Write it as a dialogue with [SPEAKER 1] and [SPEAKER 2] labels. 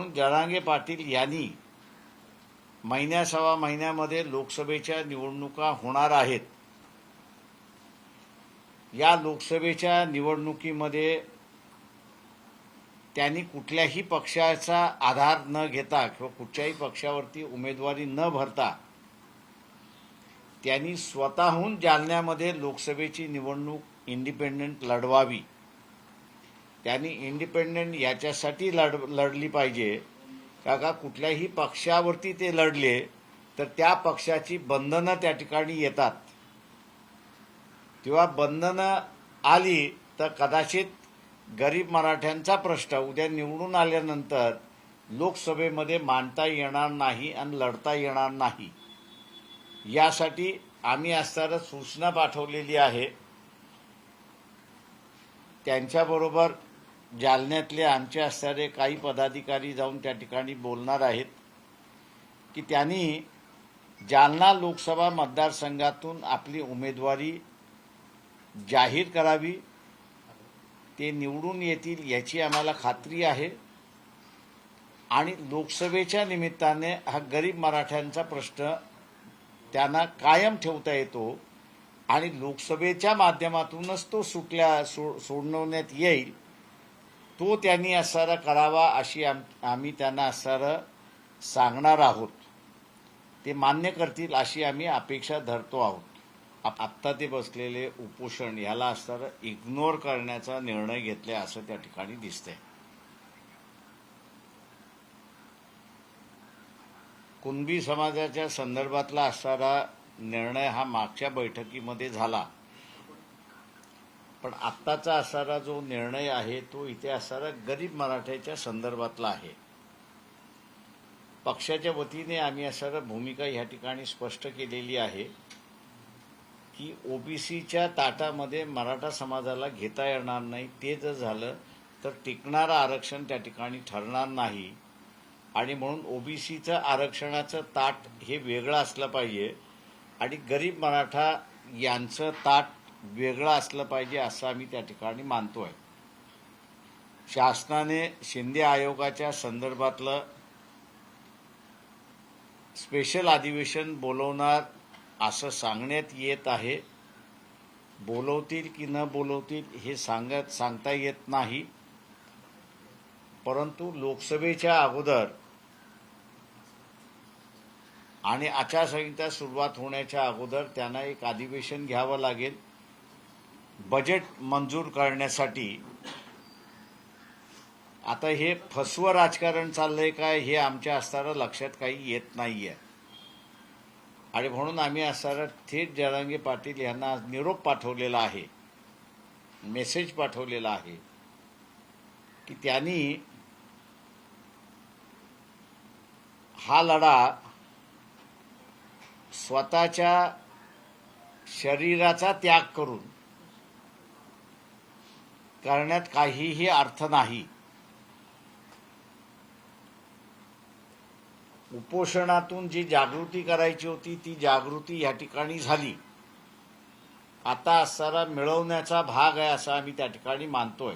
[SPEAKER 1] म्हणून जरांगे पाटील यांनी महिन्या सव्वा महिन्यामध्ये लोकसभेच्या निवडणुका होणार आहेत. या लोकसभेच्या निवडणुकीमध्ये त्यांनी कुठल्याही पक्षाचा आधार न घेता किंवा कुठच्याही पक्षावरती उमेदवारी न भरता त्यांनी स्वतःहून जालन्यामध्ये लोकसभेची निवडणूक इंडिपेंडंट लढवावी. त्यांनी इंडिपेंडंट याच्यासाठी लढ लढली पाहिजे. का का कुठल्याही पक्षावरती ते लढले तर त्या पक्षाची बंधनं त्या ठिकाणी येतात. तेव्हा बंधनं आली तर कदाचित गरीब मराठ्यांचा प्रश्न उद्या निवडून आल्यानंतर लोकसभेमध्ये मांडता येणार नाही आणि लढता येणार नाही. यासाठी आम्ही असताना सूचना पाठवलेली आहे. त्यांच्याबरोबर जालन्यातले आमचे असणारे काही पदाधिकारी जाऊन त्या ठिकाणी बोलणार आहेत की त्यांनी जालना लोकसभा मतदारसंघातून आपली उमेदवारी जाहीर करावी. ते निवडून येतील याची आम्हाला खात्री आहे. आणि लोकसभेच्या निमित्ताने हा गरीब मराठ्यांचा प्रश्न त्यांना कायम ठेवता येतो आणि लोकसभेच्या माध्यमातूनच तो सुटल्या सो सोडवण्यात येईल. तो त्यांनी असारा करावा अशी आम आम्ही त्यांना असारं सांगणार आहोत. ते मान्य करतील अशी आम्ही अपेक्षा धरतो आहोत. आत्ता ते बसलेले उपोषण याला असणारं इग्नोर करण्याचा निर्णय घेतलाय असं त्या ठिकाणी दिसतंय. कुणबी समाजाच्या संदर्भातला असणारा निर्णय हा मागच्या बैठकीमध्ये झाला. पण आत्ताचा असणारा जो निर्णय आहे तो इथे असणारा गरीब मराठ्याच्या संदर्भातला आहे. पक्षाच्या वतीने आम्ही असणारा भूमिका या ठिकाणी स्पष्ट केलेली आहे की ओबीसीच्या ताटामध्ये मराठा समाजाला घेता येणार नाही ते जर झालं तर टिकणारं आरक्षण त्या ठिकाणी ठरणार नाही. आणि म्हणून ओबीसीचं आरक्षणाचं ताट हे वेगळं असलं पाहिजे. आणि गरीब मराठा यांचं ताट वेगळं असलं पाहिजे असं आम्ही त्या ठिकाणी मानतो आहे शासनाने शिंदे आयोगाच्या संदर्भातलं स्पेशल अधिवेशन बोलवणार असं सांगण्यात येत आहे. बोलवतील की न बोलवतील हे सांगत सांगता येत नाही. परंतु लोकसभेच्या अगोदर आणि आचारसंहिता सुरुवात होण्याच्या अगोदर त्यांना एक अधिवेशन घ्यावं लागेल. बजेट मंजूर करण्यासाठी. आता हे फसवं राजकारण चाललंय काय हे आमच्या असताना लक्षात काही येत नाहीये. आणि म्हणून आम्ही असताना थेट जरांगे पाटील यांना निरोप पाठवलेला आहे. मेसेज पाठवलेला आहे. की त्यांनी हा लढा स्वतःच्या शरीराचा त्याग करून करण्यात काहीही अर्थ नाही. उपोषणातून जी जागृती करायची होती ती जागृती या ठिकाणी झाली. आता असणारा मिळवण्याचा भाग आहे असं आम्ही त्या ठिकाणी मानतोय.